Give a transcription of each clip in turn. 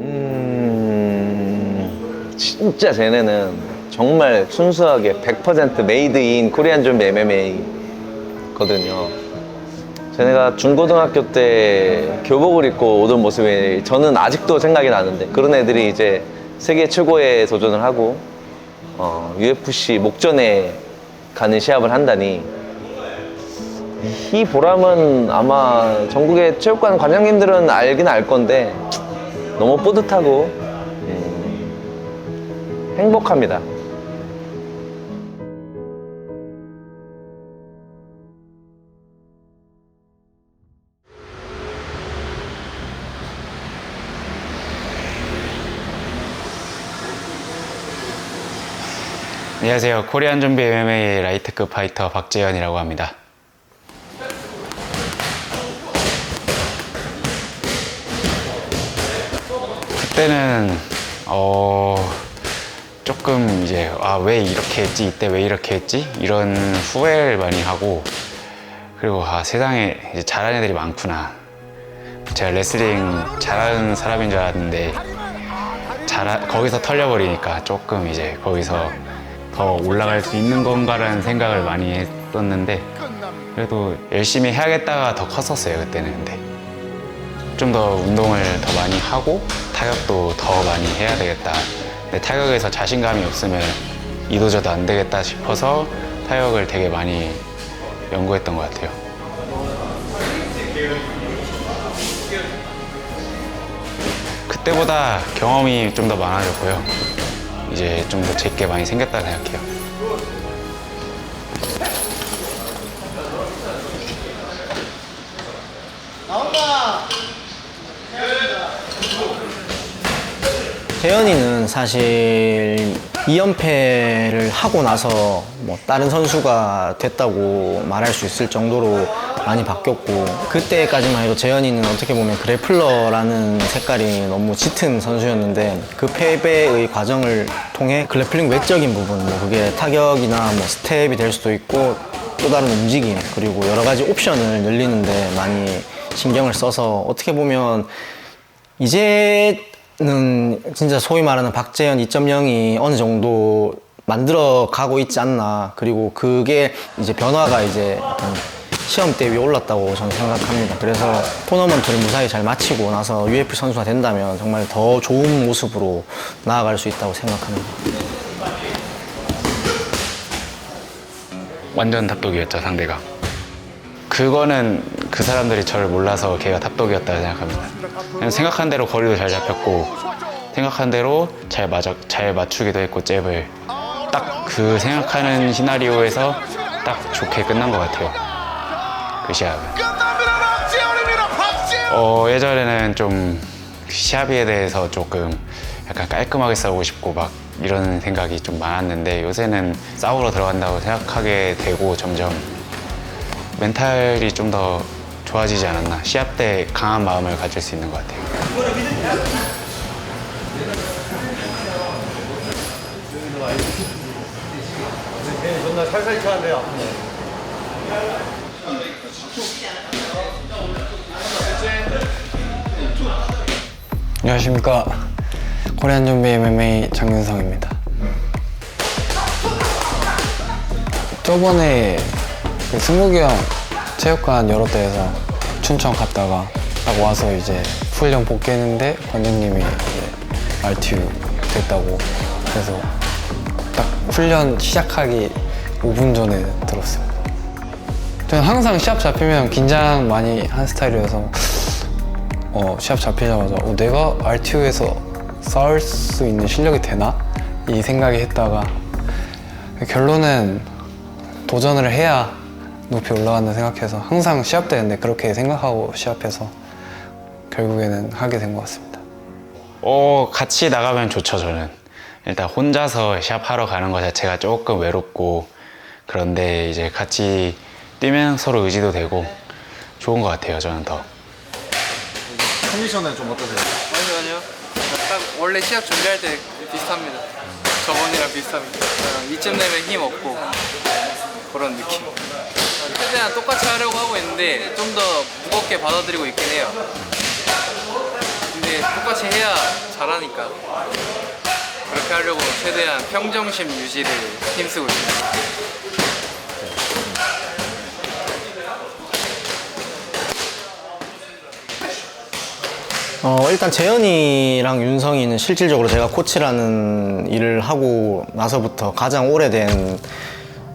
음, 진짜 쟤네는 정말 순수하게 100% 메이드 인 코리안 좀비 MMA거든요. 쟤네가 중고등학교 때 교복을 입고 오던 모습이 저는 아직도 생각이 나는데 그런 애들이 이제 세계 최고에 도전을 하고 어, UFC 목전에 가는 시합을 한다니 이 보람은 아마 전국의 체육관 관장님들은 알긴 알 건데 너무 뿌듯하고 음, 행복합니다. 안녕하세요. 코리안 좀비 MMA 라이트급 파이터 박재현이라고 합니다. 그때는 어 조금 이제 아 왜 이렇게 했지? 이때 왜 이렇게 했지? 이런 후회를 많이 하고 그리고 아 세상에 이제 잘하는 애들이 많구나. 제가 레슬링 잘하는 사람인 줄 알았는데 잘 거기서 털려버리니까 조금 이제 거기서 더 올라갈 수 있는 건가라는 생각을 많이 했었는데 그래도 열심히 해야겠다가 더 컸었어요 그때는. 근데 좀 더 운동을 더 많이 하고 타격도 더 많이 해야 되겠다 근데 타격에서 자신감이 없으면 이도저도 안 되겠다 싶어서 타격을 되게 많이 연구했던 것 같아요 그때보다 경험이 좀 더 많아졌고요. 이제 좀 더 제게 많이 생겼다 생각해요. 재현이는 사실 2연패를 하고 나서 뭐 다른 선수가 됐다고 말할 수 있을 정도로 많이 바뀌었고 그때까지만 해도 재현이는 어떻게 보면 그래플러라는 색깔이 너무 짙은 선수였는데 그 패배의 과정을 통해 그래플링 외적인 부분 뭐 그게 타격이나 뭐 스텝이 될 수도 있고 또 다른 움직임 그리고 여러 가지 옵션을 늘리는데 많이 신경을 써서 어떻게 보면 이제 는 진짜 소위 말하는 박재현 2.0이 어느 정도 만들어 가고 있지 않나. 그리고 그게 이제 변화가 이제 어떤 시험대 위에 올랐다고 저는 생각합니다. 그래서 토너먼트를 무사히 잘 마치고 나서 UFC 선수가 된다면 정말 더 좋은 모습으로 나아갈 수 있다고 생각합니다. 완전 탑독이었죠 상대가. 그거는 그 사람들이 저를 몰라서 걔가 탑독이었다고 생각합니다. 그냥 생각한 대로 거리도 잘 잡혔고 생각한 대로 잘 맞아 잘 맞추기도 했고 잽을 딱 그 생각하는 시나리오에서 딱 좋게 끝난 것 같아요. 그 시합은. 어, 예전에는 좀 시합에 대해서 조금 약간 깔끔하게 싸우고 싶고 막 이런 생각이 좀 많았는데 요새는 싸우러 들어간다고 생각하게 되고 점점 멘탈이 좀 더 좋아지지 않았나. 시합 때 강한 마음을 가질 수 있는 것 같아요. 안녕하십니까. 코리안 좀비 MMA 장윤성입니다. 저번에 그 승국이 형 체육관 여러 대에서 춘천 갔다가 딱 와서 이제 훈련 복귀했는데 관장님이 RTU 됐다고 그래서 딱 훈련 시작하기 5분 전에 들었습니다 저는 항상 시합 잡히면 긴장 많이 한 스타일이어서 어, 시합 잡히자마자 어, 내가 RTU에서 싸울 수 있는 실력이 되나? 이 생각이 했다가 결론은 도전을 해야 높이 올라간다 생각해서 항상 시합 때는데 그렇게 생각하고 시합해서 결국에는 하게 된 것 같습니다. 어, 같이 나가면 좋죠, 저는. 일단 혼자서 시합하러 가는 것 자체가 조금 외롭고 그런데 이제 같이 뛰면 서로 의지도 되고 좋은 것 같아요, 저는 더. 컨디션은 좀 어떠세요? 아니요 아니요 딱 원래 시합 준비할 때 비슷합니다 저번이랑 비슷합니다 이쯤 되면 힘 없고 그런 느낌 최대한 똑같이 하려고 하고 있는데 좀 더 무겁게 받아들이고 있긴 해요 똑같이 해야 잘하니까 그렇게 하려고 최대한 평정심 유지를 힘쓰고 있습니다. 어, 일단 재현이랑 윤성이는 실질적으로 제가 코치라는 일을 하고 나서부터 가장 오래된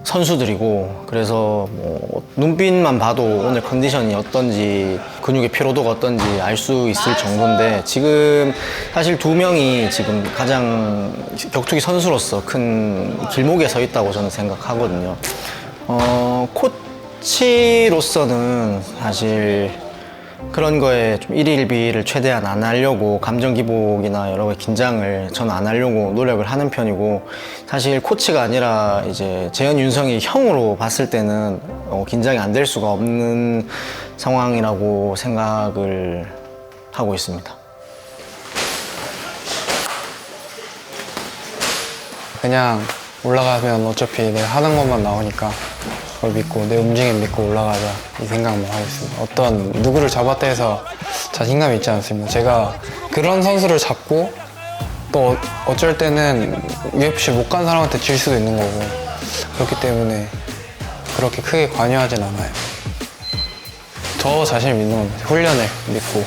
선수들이고 그래서 뭐 눈빛만 봐도 오늘 컨디션이 어떤지 근육의 피로도가 어떤지 알 수 있을 정도인데 지금 사실 두 명이 지금 가장 격투기 선수로서 큰 길목에 서 있다고 저는 생각하거든요. 어, 코치로서는 사실 그런 거에 좀 일일비를 최대한 안 하려고 감정 기복이나 여러 가지 긴장을 저는 안 하려고 노력을 하는 편이고 사실 코치가 아니라 이제 재현 윤성이 형으로 봤을 때는 어, 긴장이 안 될 수가 없는 상황이라고 생각을 하고 있습니다. 그냥 올라가면 어차피 내가 하는 것만 나오니까 그걸 믿고 내 움직임 믿고 올라가자 이 생각만 하고 있습니다. 어떤 누구를 잡았다 해서 자신감이 있지 않습니다. 제가 그런 선수를 잡고 또 어쩔 때는 UFC 못 간 사람한테 질 수도 있는 거고 그렇기 때문에 그렇게 크게 관여하진 않아요. 저 자신을 믿는 겁니다. 훈련을 믿고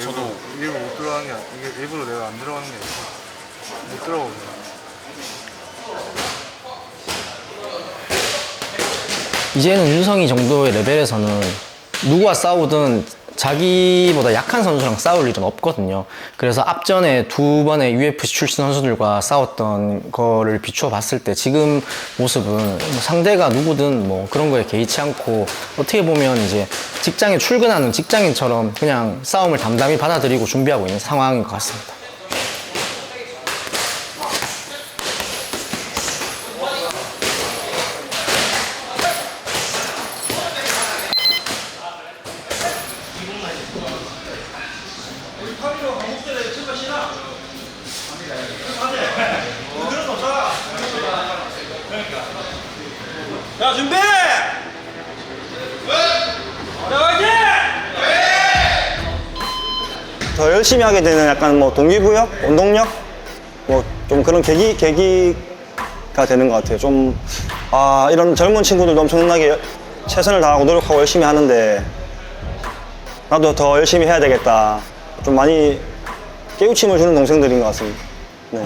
저도 일부러 못 들어가는 게 아니- 이게 일부러 내가 안 들어가는 게 아니고 못 들어가거든요. 이제는 윤성이 정도의 레벨에서는 누구와 싸우든 자기보다 약한 선수랑 싸울 일은 없거든요. 그래서 앞전에 두 번의 UFC 출신 선수들과 싸웠던 거를 비추어 봤을 때 지금 모습은 뭐 상대가 누구든 뭐 그런 거에 개의치 않고 어떻게 보면 이제 직장에 출근하는 직장인처럼 그냥 싸움을 담담히 받아들이고 준비하고 있는 상황인 것 같습니다. 자 준비! 자 화이팅! 더 열심히 하게 되는 약간 뭐 동기부여, 원동력, 뭐 좀 그런 계기 계기가 되는 것 같아요. 좀 아 이런 젊은 친구들도 엄청나게 여- 최선을 다하고 노력하고 열심히 하는데 나도 더 열심히 해야 되겠다. 좀 많이 깨우침을 주는 동생들인 것 같습니다. 네.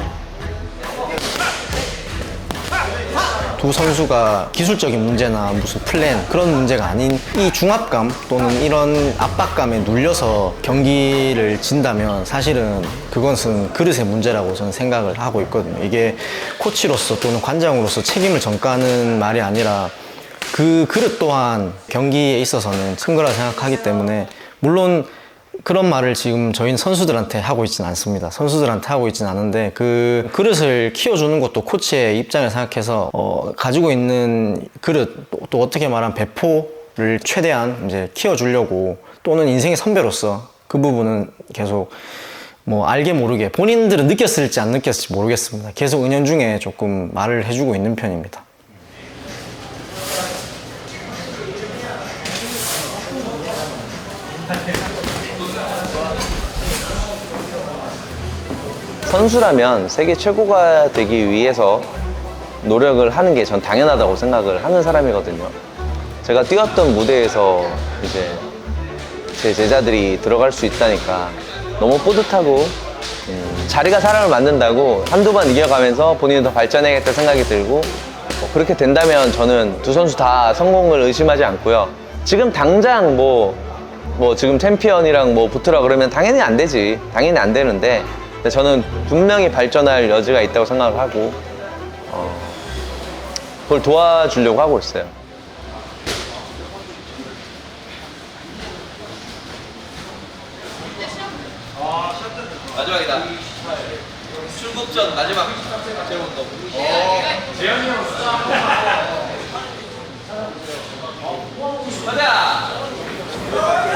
두 선수가 기술적인 문제나 무슨 플랜 그런 문제가 아닌 이 중압감 또는 이런 압박감에 눌려서 경기를 진다면 사실은 그것은 그릇의 문제라고 저는 생각을 하고 있거든요. 이게 코치로서 또는 관장으로서 책임을 전가하는 말이 아니라 그 그릇 또한 경기에 있어서는 큰 거라 생각하기 때문에 물론 그런 말을 지금 저희는 선수들한테 하고 있지는 않습니다. 선수들한테 하고 있지는 않은데 그 그릇을 키워주는 것도 코치의 입장을 생각해서 어, 가지고 있는 그릇 또, 또 어떻게 말하면 배포 를 최대한 이제 키워주려고 또는 인생의 선배로서 그 부분은 계속 뭐 알게 모르게 본인들은 느꼈을지 안 느꼈을지 모르겠습니다. 계속 은연중에 조금 말을 해주고 있는 편입니다. 선수라면 세계 최고가 되기 위해서 노력을 하는 게 전 당연하다고 생각을 하는 사람이거든요. 제가 뛰었던 무대에서 이제 제 제자들이 들어갈 수 있다니까 너무 뿌듯하고 음, 자리가 사람을 만든다고 한두 번 이겨가면서 본인이 더 발전해야겠다 생각이 들고 뭐 그렇게 된다면 저는 두 선수 다 성공을 의심하지 않고요. 지금 당장 뭐, 뭐 지금 챔피언이랑 뭐 붙으라 그러면 당연히 안 되지. 당연히 안 되는데 저는 분명히 발전할 여지가 있다고 생각을 하고 어, 그걸 도와주려고 하고 있어요. 마지막이다. 출국 전 마지막 제운동. 재현이 형. 가자.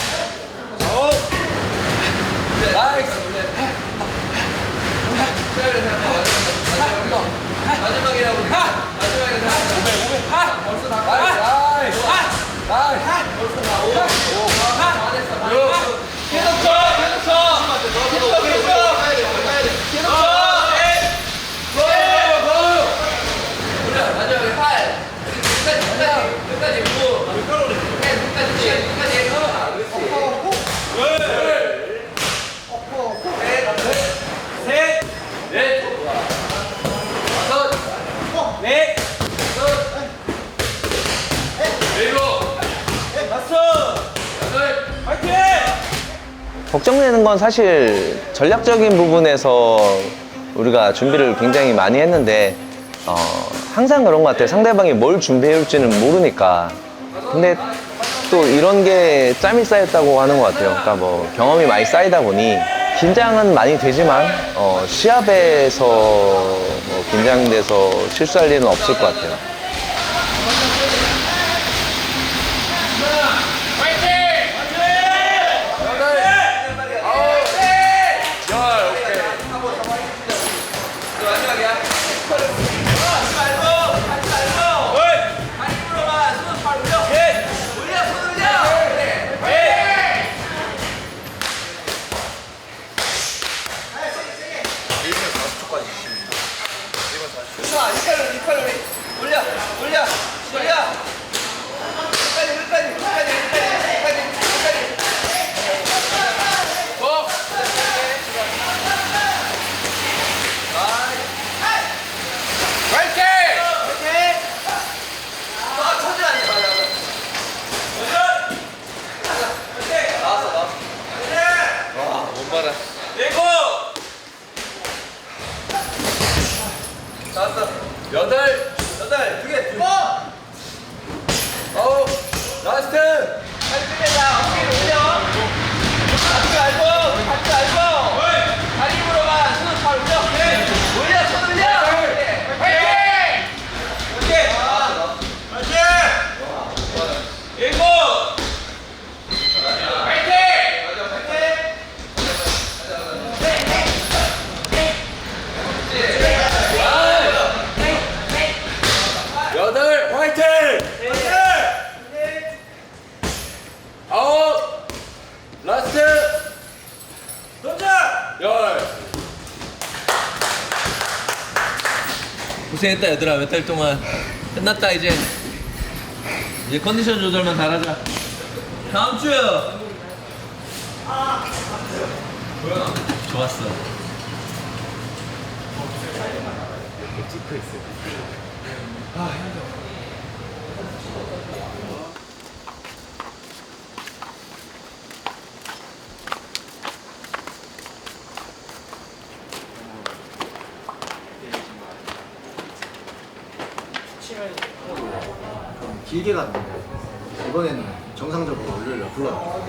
걱정되는 건 사실 전략적인 부분에서 우리가 준비를 굉장히 많이 했는데 어, 항상 그런 것 같아요. 상대방이 뭘 준비해 올지는 모르니까. 근데 또 이런 게 짬이 쌓였다고 하는 것 같아요. 그러니까 뭐 경험이 많이 쌓이다 보니 긴장은 많이 되지만 어, 시합에서 뭐 긴장돼서 실수할 일은 없을 것 같아요. 올려, 올려, 올려. 끝까지, 끝까지, 끝까지, 끝까지, 끝까지, 끝까지. 고! 화이팅! 화이팅! 아, 천천히 하지 말자. 화이팅! 나왔어, 나왔어. 와, 못 봐라. 일곱! 다섯, 여덟, 여덟, 두 개, 두 아홉, 라스트. 팔 끝내자. 어깨 올려. 받지 말고, 받지 말고. 다리 힘으로 가. 손을 발 올려. 올려, 손 올려. 파이팅! 오케이. 파이팅! 일곱. 파이팅! 파이팅! 여덟 화이팅! 아홉 라스트 던져! 열 고생했다 얘들아. 몇 달 동안. 끝났다 이제. 이제 컨디션 조절만 잘하자. 다음 주 좋았어 길게 갔는데 이번에는 정상적으로 올리려 불러.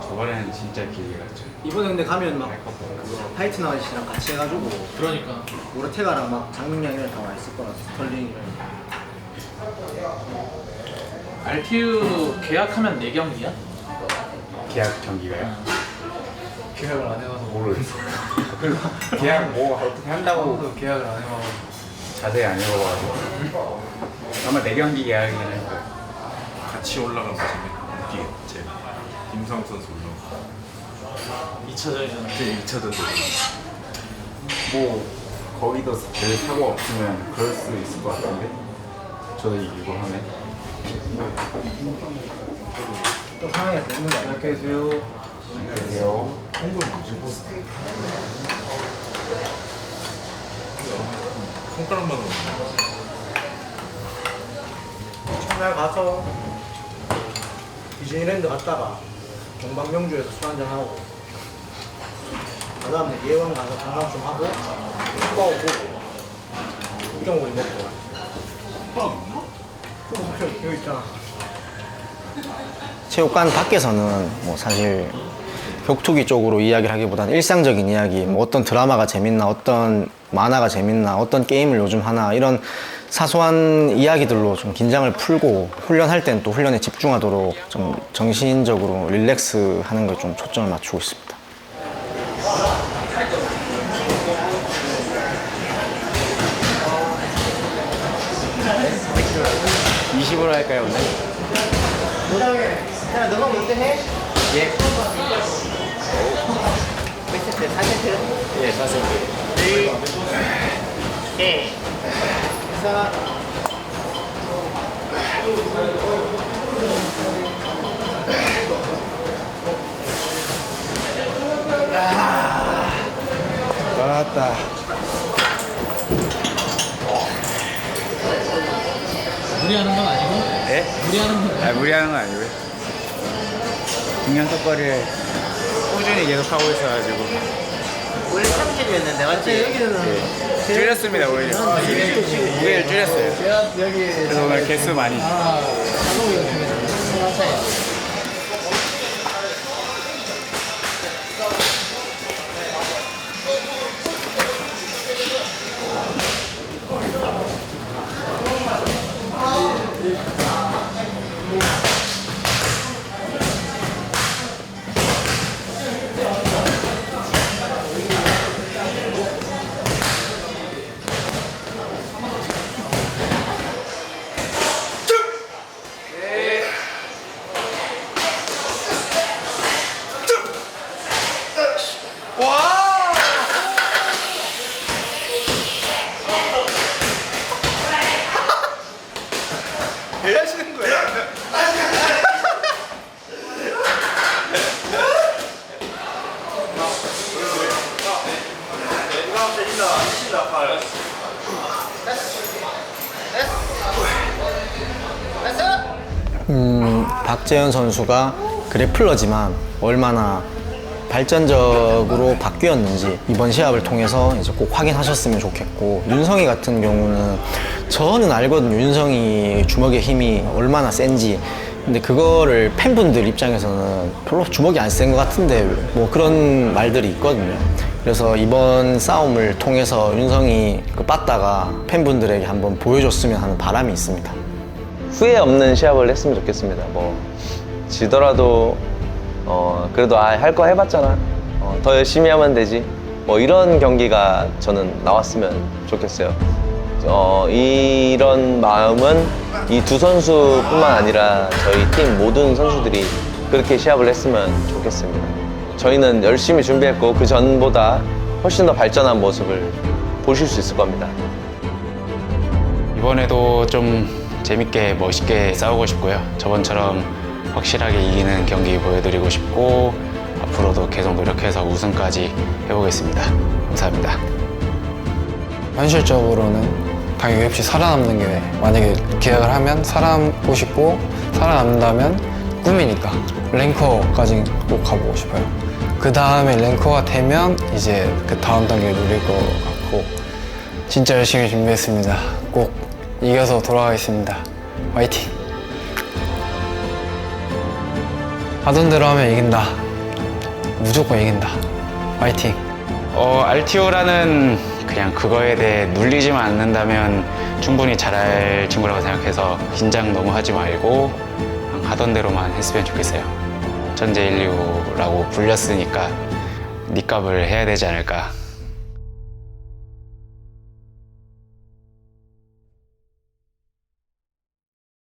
저번에는 진짜 길게 갔죠. 이번에 근데 가면 막 그거 파이트 나이씨랑 같이 해가지고 그러니까 모르테가랑 막 장능량이랑 다 와 있을 거라 스털링이랑 RTU 계약하면 4경기야? 계약 경기가요? 계약을 안 해봐서 모르겠어. 계약 뭐 어떻게 한다고 계약을 안 해봐서 자세히 안 읽어봐가지고 아마 내 경기 계약이긴 할 거예요. 같이 올라가서 재밌게 제 김상욱 선수 올라 2차전이잖아 제 2차전 뭐 거기도 별 사고 없으면 그럴 수 있을 것 같은데? 저도 이기고 하면 또 상황이 되는 거 안녕히 계세요. 그래요. 손가락만 오는 첫날 가서 디즈니랜드 갔다가 경방명주에서 술 한잔 하고 그 다음에 예원 가서 관광 좀 하고 슈퍼 보고. 우정우리 먹고 여기 있잖아 체육관 밖에서는 뭐 사실 격투기 쪽으로 이야기를 하기보다는 일상적인 이야기, 뭐 어떤 드라마가 재밌나, 어떤 만화가 재밌나, 어떤 게임을 요즘 하나 이런 사소한 이야기들로 좀 긴장을 풀고 훈련할 땐 또 훈련에 집중하도록 좀 정신적으로 릴렉스 하는 걸 좀 초점을 맞추고 있습니다. 무리하는 건 아니고? 예? 무리하는 건 아, 무리하는 건 아니고요. 중량 턱걸이를 꾸준히 계속 하고 있어가지고. 원래 30이었는데 맞지? 여기는 줄였습니다 오히려. 무게를 줄였어요. 그래서 오늘 개수 많이. 음, 박재현 선수가 그래플러지만 얼마나 발전적으로 바뀌었는지 이번 시합을 통해서 이제 꼭 확인하셨으면 좋겠고 윤성이 같은 경우는 저는 알거든요. 윤성이 주먹의 힘이 얼마나 센지. 근데 그거를 팬분들 입장에서는 별로 주먹이 안 센 것 같은데 뭐 그런 말들이 있거든요. 그래서 이번 싸움을 통해서 윤성이 그 빠따가 팬분들에게 한번 보여줬으면 하는 바람이 있습니다. 후회 없는 시합을 했으면 좋겠습니다. 뭐 지더라도 어 그래도 아 할 거 해봤잖아. 어, 더 열심히 하면 되지. 뭐 이런 경기가 저는 나왔으면 좋겠어요. 어 이런 마음은 이 두 선수뿐만 아니라 저희 팀 모든 선수들이 그렇게 시합을 했으면 좋겠습니다. 저희는 열심히 준비했고 그 전보다 훨씬 더 발전한 모습을 보실 수 있을 겁니다. 이번에도 좀 재밌게 멋있게 싸우고 싶고요. 저번처럼 확실하게 이기는 경기 보여드리고 싶고 앞으로도 계속 노력해서 우승까지 해보겠습니다. 감사합니다. 현실적으로는 당연히 UFC 살아남는 게 만약에 계약을 하면 살아남고 싶고 살아남는다면 꿈이니까 랭커까지 꼭 가보고 싶어요. 그 다음에 랭커가 되면 이제 그 다음 단계 노릴 것 같고 진짜 열심히 준비했습니다. 꼭 이겨서 돌아가겠습니다. 화이팅! 하던 대로 하면 이긴다. 무조건 이긴다. 화이팅! 어, RTO라는 그냥 그거에 대해 눌리지만 않는다면 충분히 잘할 친구라고 생각해서 긴장 너무 하지 말고 하던 대로만 했으면 좋겠어요. 전제 인류라고 불렸으니까 니값을 해야 되지 않을까